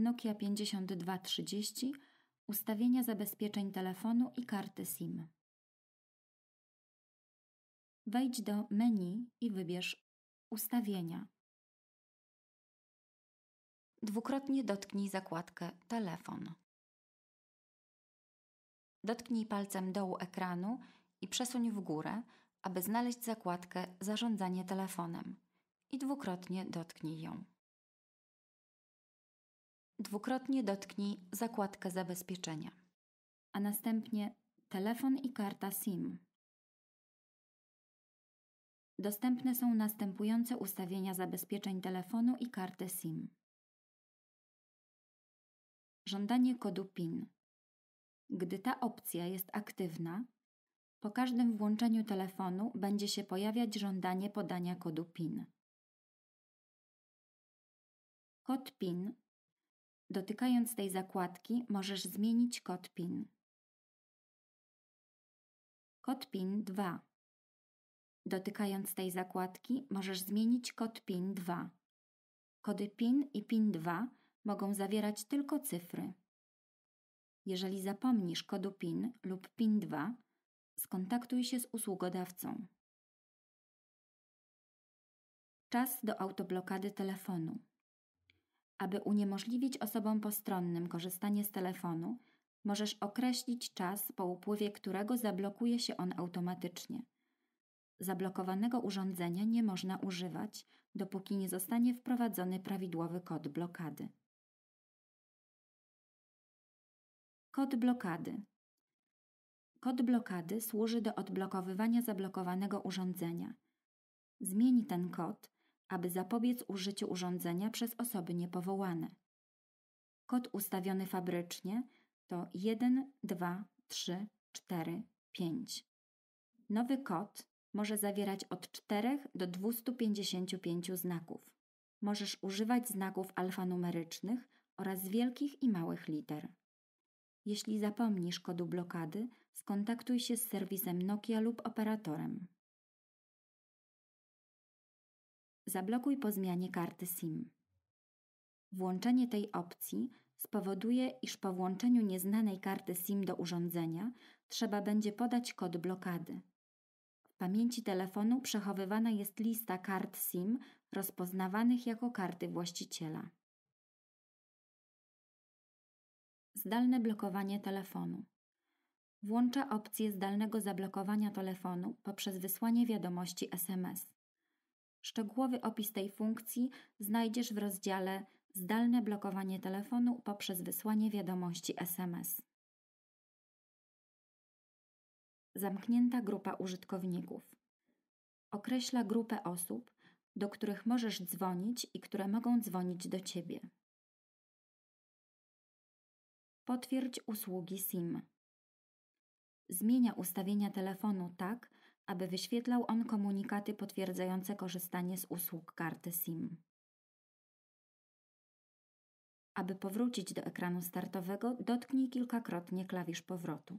Nokia 5230 Ustawienia zabezpieczeń telefonu i karty SIM. Wejdź do menu i wybierz Ustawienia. Dwukrotnie dotknij zakładkę Telefon. Dotknij palcem dołu ekranu i przesuń w górę, aby znaleźć zakładkę Zarządzanie telefonem i dwukrotnie dotknij ją. Dwukrotnie dotknij zakładkę Zabezpieczenia, a następnie Telefon i karta SIM. Dostępne są następujące ustawienia zabezpieczeń telefonu i karty SIM. Żądanie kodu PIN. Gdy ta opcja jest aktywna, po każdym włączeniu telefonu będzie się pojawiać żądanie podania kodu PIN. Kod PIN. Dotykając tej zakładki, możesz zmienić kod PIN. Kod PIN 2. Dotykając tej zakładki, możesz zmienić kod PIN 2. Kody PIN i PIN 2 mogą zawierać tylko cyfry. Jeżeli zapomnisz kodu PIN lub PIN 2, skontaktuj się z usługodawcą. Czas do autoblokady telefonu. Aby uniemożliwić osobom postronnym korzystanie z telefonu, możesz określić czas, po upływie którego zablokuje się on automatycznie. Zablokowanego urządzenia nie można używać, dopóki nie zostanie wprowadzony prawidłowy kod blokady. Kod blokady. Kod blokady służy do odblokowywania zablokowanego urządzenia. Zmień ten kod, aby zapobiec użyciu urządzenia przez osoby niepowołane. Kod ustawiony fabrycznie to 1, 2, 3, 4, 5. Nowy kod może zawierać od 4 do 255 znaków. Możesz używać znaków alfanumerycznych oraz wielkich i małych liter. Jeśli zapomnisz kodu blokady, skontaktuj się z serwisem Nokia lub operatorem. Zablokuj po zmianie karty SIM. Włączenie tej opcji spowoduje, iż po włączeniu nieznanej karty SIM do urządzenia trzeba będzie podać kod blokady. W pamięci telefonu przechowywana jest lista kart SIM rozpoznawanych jako karty właściciela. Zdalne blokowanie telefonu. Włącza opcję zdalnego zablokowania telefonu poprzez wysłanie wiadomości SMS. Szczegółowy opis tej funkcji znajdziesz w rozdziale Zdalne blokowanie telefonu poprzez wysłanie wiadomości SMS. Zamknięta grupa użytkowników. Określa grupę osób, do których możesz dzwonić i które mogą dzwonić do Ciebie. Potwierdź usługi SIM. Zmienia ustawienia telefonu tak, aby wyświetlał on komunikaty potwierdzające korzystanie z usług karty SIM. Aby powrócić do ekranu startowego, dotknij kilkakrotnie klawisz powrotu.